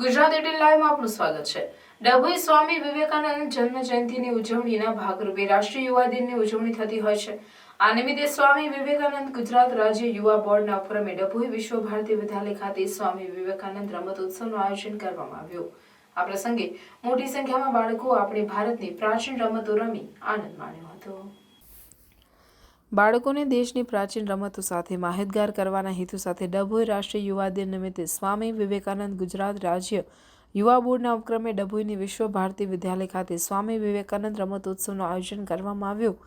Gujarat eighteen લાઈવમાં આપનું સ્વાગત છે. ડભોઈ સ્વામી વિવેકાનંદ જન્મ જયંતિની ઉજવણીના ભાગરૂપે રાષ્ટ્રીય યુવા દિનની ઉજવણી થતી હોય છે. આ નિમિત્તે સ્વામી વિવેકાનંદ ગુજરાત રાજ્ય યુવા બોર્ડના ઉપક્રમે ડભોઈ વિશ્વ ભારતી વિદ્યાલય ખાતે સ્વામી વિવેકાનંદ રમતોત્સવનું આયોજન કરવામાં આવ્યું. આ પ્રસંગે મોટી સંખ્યામાં બાળકો આપણે ભારતની પ્રાચીન રમતો રમી આનંદ માણ્યો હતો. બાળકોને દેશની પ્રાચીન રમતો સાથે માહિતગાર કરવાના હેતુ સાથે ડભોઈ રાષ્ટ્રીય યુવા દિન નિમિત્તે સ્વામી વિવેકાનંદ ગુજરાત રાજ્ય યુવા બોર્ડના ઉપક્રમે ડભોઈની વિશ્વ ભારતી વિદ્યાલય ખાતે સ્વામી વિવેકાનંદ રમતોત્સવનું આયોજન કરવામાં આવ્યું.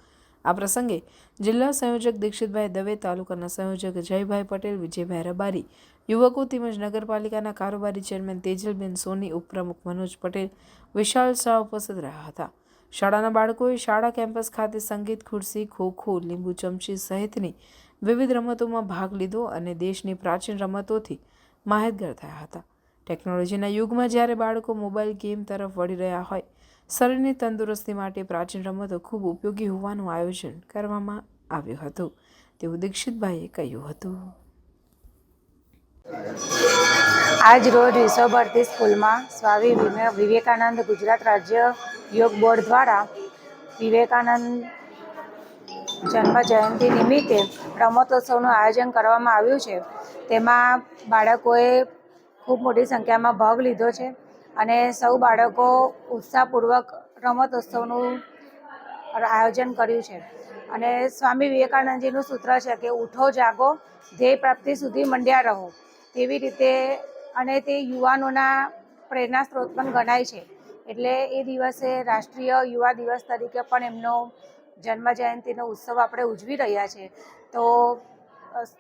આ પ્રસંગે જિલ્લા સંયોજક દીક્ષિતભાઈ દવે, તાલુકાના સંયોજક જયભાઈ પટેલ, વિજયભાઈ રબારી, યુવકો તેમજ નગરપાલિકાના કારોબારી ચેરમેન તેજલબેન સોની, ઉપપ્રમુખ મનોજ પટેલ, વિશાલ શાહ ઉપસ્થિત રહ્યા હતા. શાળાના બાળકોએ શાળા કેમ્પસ ખાતે સંગીત, ખુરશી, ખોખો, લીંબુ ચમચી સહિતની વિવિધ રમતોમાં ભાગ લીધો અને દેશની પ્રાચીન રમતોથી માહિતગાર થયા હતા. ટેકનોલોજીના યુગમાં જ્યારે બાળકો મોબાઈલ ગેમ તરફ વળી રહ્યા હોય, શરીરની તંદુરસ્તી માટે પ્રાચીન રમતો ખૂબ ઉપયોગી હોવાનું આયોજન કરવામાં આવ્યું હતું. તેવું દીક્ષિતભાઈએ કહ્યું હતું. આજ રોજ વિશ્વ ભારતી સ્કૂલમાં સ્વામી વિવે- વિવેકાનંદ ગુજરાત રાજ્ય યોગ બોર્ડ દ્વારા વિવેકાનંદ જન્મ જયંતિ નિમિત્તે રમતોત્સવનું આયોજન કરવામાં આવ્યું છે. તેમાં બાળકોએ ખૂબ મોટી સંખ્યામાં ભાગ લીધો છે અને સૌ બાળકો ઉત્સાહપૂર્વક રમતોત્સવનું આયોજન કર્યું છે. અને સ્વામી વિવેકાનંદજીનું સૂત્ર છે કે, ઉઠો, જાગો, ધ્યેય પ્રાપ્તિ સુધી મંડ્યા રહો. તેવી રીતે અને તે યુવાનોના પ્રેરણા સ્ત્રોત પણ ગણાય છે. એટલે એ દિવસે રાષ્ટ્રીય યુવા દિવસ તરીકે પણ એમનો જન્મ જયંતિનો ઉત્સવ આપણે ઉજવી રહ્યા છે. તો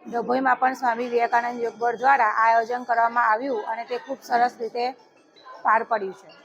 ડભોઈમાં પણ સ્વામી વિવેકાનંદ યોગ દ્વારા આયોજન કરવામાં આવ્યું અને તે ખૂબ સરસ રીતે પાર પડ્યું છે.